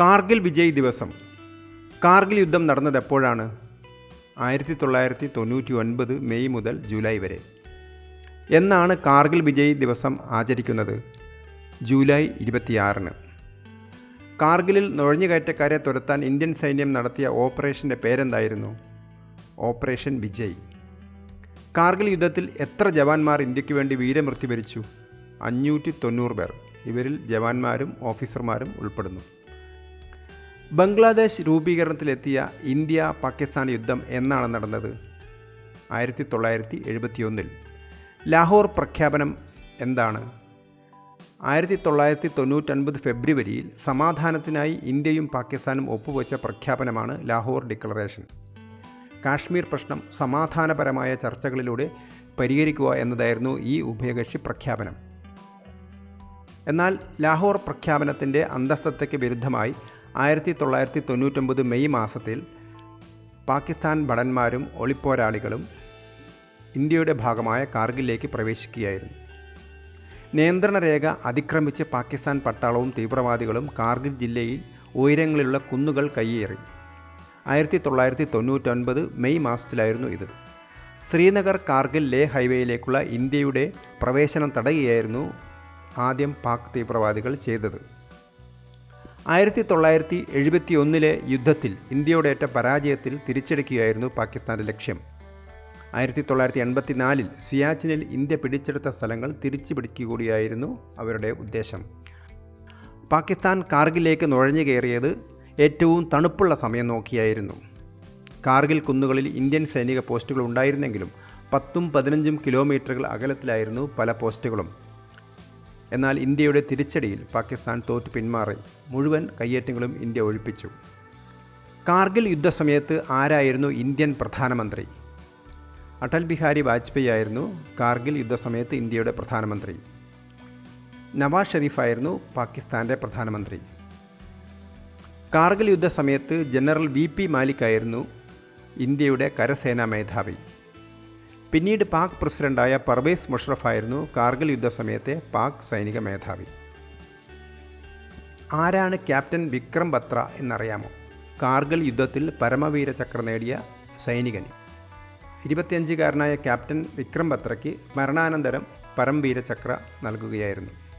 കാർഗിൽ വിജയ് ദിവസം. കാർഗിൽ യുദ്ധം നടന്നത് എപ്പോഴാണ്? ആയിരത്തി തൊള്ളായിരത്തി തൊണ്ണൂറ്റി ഒൻപത് മെയ് മുതൽ ജൂലൈ വരെ. എന്നാണ് കാർഗിൽ വിജയ് ദിവസം ആചരിക്കുന്നത്? ജൂലൈ ഇരുപത്തിയാറിന്. കാർഗിലിൽ നുഴഞ്ഞുകയറ്റക്കാരെ തുരത്താൻ ഇന്ത്യൻ സൈന്യം നടത്തിയ ഓപ്പറേഷന്റെ പേരെന്തായിരുന്നു? ഓപ്പറേഷൻ വിജയ്. കാർഗിൽ യുദ്ധത്തിൽ എത്ര ജവാന്മാർ ഇന്ത്യയ്ക്ക് വേണ്ടി വീരമൃത്യു വരിച്ചു? അഞ്ഞൂറ്റി തൊണ്ണൂറ് പേർ. ഇവരിൽ ജവാന്മാരും ഓഫീസർമാരും ഉൾപ്പെടുന്നു. ബംഗ്ലാദേശ് രൂപീകരണത്തിലെത്തിയ ഇന്ത്യ പാകിസ്ഥാൻ യുദ്ധം എന്നാണ് നടന്നത്. ആയിരത്തി തൊള്ളായിരത്തി എഴുപത്തിയൊന്നിൽ ലാഹോർ പ്രഖ്യാപനം എന്താണ്? ആയിരത്തി തൊള്ളായിരത്തി തൊണ്ണൂറ്റൊൻപത് ഫെബ്രുവരിയിൽ സമാധാനത്തിനായി ഇന്ത്യയും പാകിസ്ഥാനും ഒപ്പുവെച്ച പ്രഖ്യാപനമാണ് ലാഹോർ ഡിക്ലറേഷൻ. കാശ്മീർ പ്രശ്നം സമാധാനപരമായ ചർച്ചകളിലൂടെ പരിഹരിക്കുക എന്നതായിരുന്നു ഈ ഉഭയകക്ഷി പ്രഖ്യാപനം. എന്നാൽ ലാഹോർ പ്രഖ്യാപനത്തിന്റെ അന്തസ്ഥതയ്ക്ക് വിരുദ്ധമായി ആയിരത്തി തൊള്ളായിരത്തി തൊണ്ണൂറ്റൊമ്പത് മെയ് മാസത്തിൽ പാകിസ്ഥാൻ ഭടന്മാരും ഒളിപ്പോരാളികളും ഇന്ത്യയുടെ ഭാഗമായ കാർഗിലേക്ക് പ്രവേശിക്കുകയായിരുന്നു. നിയന്ത്രണരേഖ അതിക്രമിച്ച് പാകിസ്ഥാൻ പട്ടാളവും തീവ്രവാദികളും കാർഗിൽ ജില്ലയിൽ ഉയരങ്ങളിലുള്ള കുന്നുകൾ കയ്യേറി. ആയിരത്തി തൊള്ളായിരത്തി തൊണ്ണൂറ്റൊൻപത് മെയ് മാസത്തിലായിരുന്നു ഇത്. ശ്രീനഗർ കാർഗിൽ ലേ ഹൈവേയിലേക്കുള്ള ഇന്ത്യയുടെ പ്രവേശനം തടയുകയായിരുന്നു ആദ്യം പാക് തീവ്രവാദികൾ ചെയ്തത്. ആയിരത്തി തൊള്ളായിരത്തി എഴുപത്തി ഒന്നിലെ യുദ്ധത്തിൽ ഇന്ത്യയോടേറ്റ പരാജയത്തിൽ തിരിച്ചടിക്കുകയായിരുന്നു പാകിസ്ഥാന്റെ ലക്ഷ്യം. ആയിരത്തി തൊള്ളായിരത്തി എൺപത്തിനാലിൽ സിയാച്ചിനിൽ ഇന്ത്യ പിടിച്ചെടുത്ത സ്ഥലങ്ങൾ തിരിച്ചു പിടിക്കുക കൂടിയായിരുന്നു അവരുടെ ഉദ്ദേശം. പാകിസ്ഥാൻ കാർഗിലേക്ക് നുഴഞ്ഞു കയറിയത് ഏറ്റവും തണുപ്പുള്ള സമയം നോക്കിയായിരുന്നു. കാർഗിൽ കുന്നുകളിൽ ഇന്ത്യൻ സൈനിക പോസ്റ്റുകൾ ഉണ്ടായിരുന്നെങ്കിലും പത്തും പതിനഞ്ചും കിലോമീറ്ററുകൾ അകലത്തിലായിരുന്നു പല പോസ്റ്റുകളും. എന്നാൽ ഇന്ത്യയുടെ തിരിച്ചടിയിൽ പാകിസ്ഥാൻ തോറ്റു പിന്മാറി. മുഴുവൻ കയ്യേറ്റങ്ങളും ഇന്ത്യ ഒഴിപ്പിച്ചു. കാർഗിൽ യുദ്ധസമയത്ത് ആരായിരുന്നു ഇന്ത്യൻ പ്രധാനമന്ത്രി? അടൽ ബിഹാരി വാജ്പേയി ആയിരുന്നു കാർഗിൽ യുദ്ധസമയത്ത് ഇന്ത്യയുടെ പ്രധാനമന്ത്രി. നവാസ് ഷെരീഫായിരുന്നു പാകിസ്ഥാന്റെ പ്രധാനമന്ത്രി. കാർഗിൽ യുദ്ധസമയത്ത് ജനറൽ വി പി മാലിക് ആയിരുന്നു ഇന്ത്യയുടെ കരസേനാ മേധാവി. പിന്നീട് പാക് പ്രസിഡന്റായ പർവേസ് മുഷറഫ് ആയിരുന്നു കാർഗിൽ യുദ്ധസമയത്തെ പാക് സൈനിക മേധാവി. ആരാണ് ക്യാപ്റ്റൻ വിക്രം ബത്ര എന്നറിയാമോ? കാർഗിൽ യുദ്ധത്തിൽ പരമവീര ചക്ര നേടിയ സൈനികൻ. ഇരുപത്തിയഞ്ചുകാരനായ ക്യാപ്റ്റൻ വിക്രം ബത്രയ്ക്ക് മരണാനന്തരം പരംവീര ചക്ര നൽകുകയായിരുന്നു.